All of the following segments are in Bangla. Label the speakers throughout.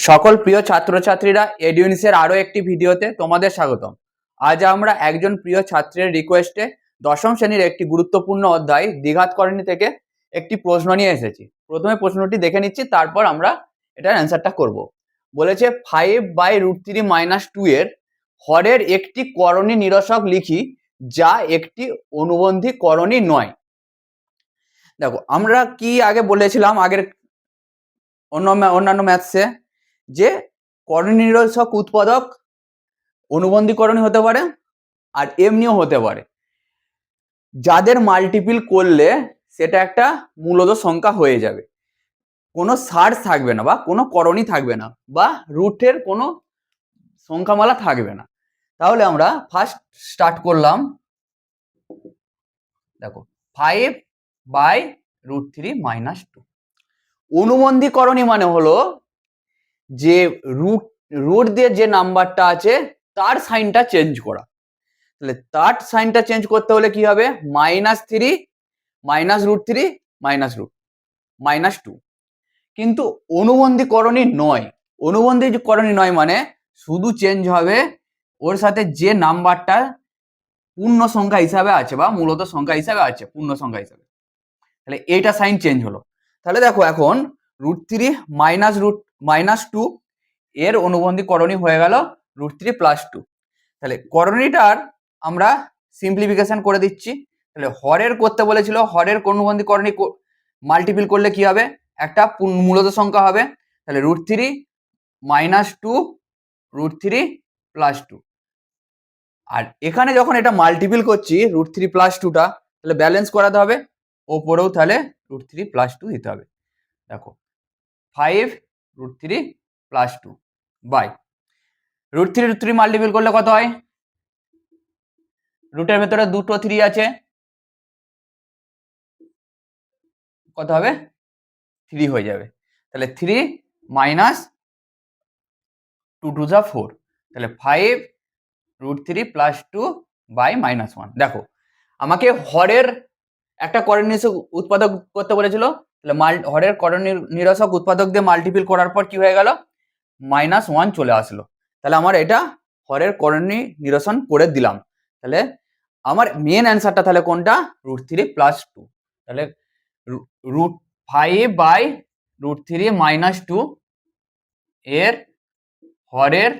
Speaker 1: সকল প্রিয় ছাত্রছাত্রীরা এডিউনিসের আরও একটি ভিডিওতে তোমাদের স্বাগতম। আজ আমরা একজন প্রিয় ছাত্রের রিকোয়েস্টে দশম শ্রেণির একটি গুরুত্বপূর্ণ অধ্যায় দ্বিঘাতকরণী থেকে একটি প্রশ্ন নিয়ে এসেছি। প্রথমে প্রশ্নটি দেখে নিচ্ছি, তারপর আমরা এটার অ্যান্সারটা করব। বলেছে five by root three minus two এর হরের একটি করণী নিরসক লিখি যা একটি অনুবন্ধী করণী নয়। দেখো, আমরা কি আগে বলেছিলাম আগের অন্য অন্যান্য ম্যাথসে যে করণীরসক উৎপাদক অনুবন্ধীকরণী হতে পারে আর এমনিও হতে পারে। যাদের মাল্টিপিল করলে সেটা একটা মূলত সংখ্যা হয়ে যাবে। কোনো সার থাকবে না বা কোনো করণী থাকবে না বা রুটের কোনো সংখ্যামালা থাকবে না। তাহলে আমরা ফার্স্ট স্টার্ট করলাম। দেখো five by root three minus two অনুবন্ধীকরণী মানে হলো যে রুট রুট দিয়ে যে নাম্বারটা আছে, তার সাইনটা চেঞ্জ করা। তাহলে তার সাইনটা চেঞ্জ করতে হলে কি হবে? Minus three minus root three minus root minus two কিন্তু অনুবন্ধীকরণী নয়। অনুবন্ধীকরণী নয় মানে শুধু চেঞ্জ হবে ওর সাথে যে নাম্বারটা পূর্ণ সংখ্যা হিসাবে আছে বা মূলত সংখ্যা হিসাবে আছে, পূর্ণ সংখ্যা হিসাবে। তাহলে এইটা সাইন চেঞ্জ হলো। তাহলে দেখো এখন root three minus root minus two এর অনুবন্ধী করণী হয়ে গেল রুট থ্রি প্লাস টু তাহলে করণীটার আমরা সিম্পলিফিকেশন করে দিচ্ছি। তাহলে হরের করতে বলেছিল, হরের অনুবন্ধী করণী মাল্টিপিল করলে কি হবে? একটা মূলত সংখ্যা হবে। তাহলে root three minus two root three plus two আর এখানে যখন এটা মাল্টিপিল করছি রুট থ্রি প্লাস টুটা তাহলে ব্যালেন্স করাতে হবে। ওপরেও তাহলে রুট থ্রি প্লাস টু দিতে হবে। দেখো five root three plus two by root three root three multiple করলে কত হয়? রুটের ভেতরে দুটো থ্রি আছে। কত হবে? থ্রি হয়ে যাবে। তাহলে থ্রি মাইনাস টু টু যা ফোর তাহলে five root three plus two by minus one দেখো, আমাকে হরের একটা নিরসক উৎপাদক করতে বলেছিল তাহলে মাল হরের করণ নিরসক উৎপাদক দিয়ে মাল্টিপিল করার পর কি হয়ে গেল? মাইনাস ওয়ান চলে আসলো। তাহলে আমার এটা হরের করণী নিরসন করে দিলাম। তাহলে আমার মেন অ্যান্সারটা তাহলে কোনটা? রুট থ্রি প্লাস টু তাহলে root five by root three minus two এর হরের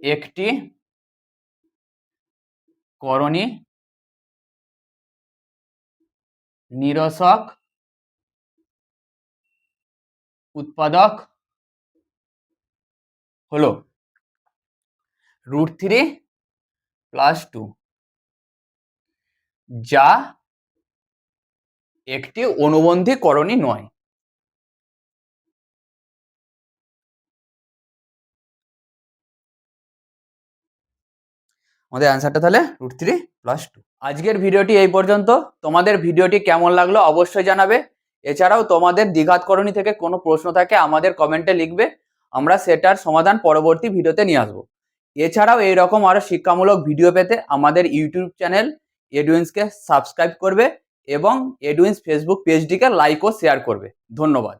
Speaker 1: একটি করণী নিরসক উৎপাদক হলো রুট থ্রি প্লাস টু যা একটি অনুবন্ধী করণী নয়। আমাদের অ্যান্সারটা তাহলে রুট থ্রি প্লাস টু আজকের ভিডিওটি এই পর্যন্ত। তোমাদের ভিডিওটি কেমন লাগল অবশ্যই জানাবে। এছাড়াও তোমাদের দ্বিঘাতকরণী থেকে কোনো প্রশ্ন থাকে আমাদের কমেন্টে লিখবে। আমরা সেটার সমাধান পরবর্তী ভিডিওতে নিয়ে আসব। এছাড়াও এইরকম আরও শিক্ষামূলক ভিডিও পেতে আমাদের ইউটিউব চ্যানেল এডুইন্সকে সাবস্ক্রাইব করবে এবং এডুইন্স ফেসবুক পেজটিকে লাইক ও শেয়ার করবে। ধন্যবাদ।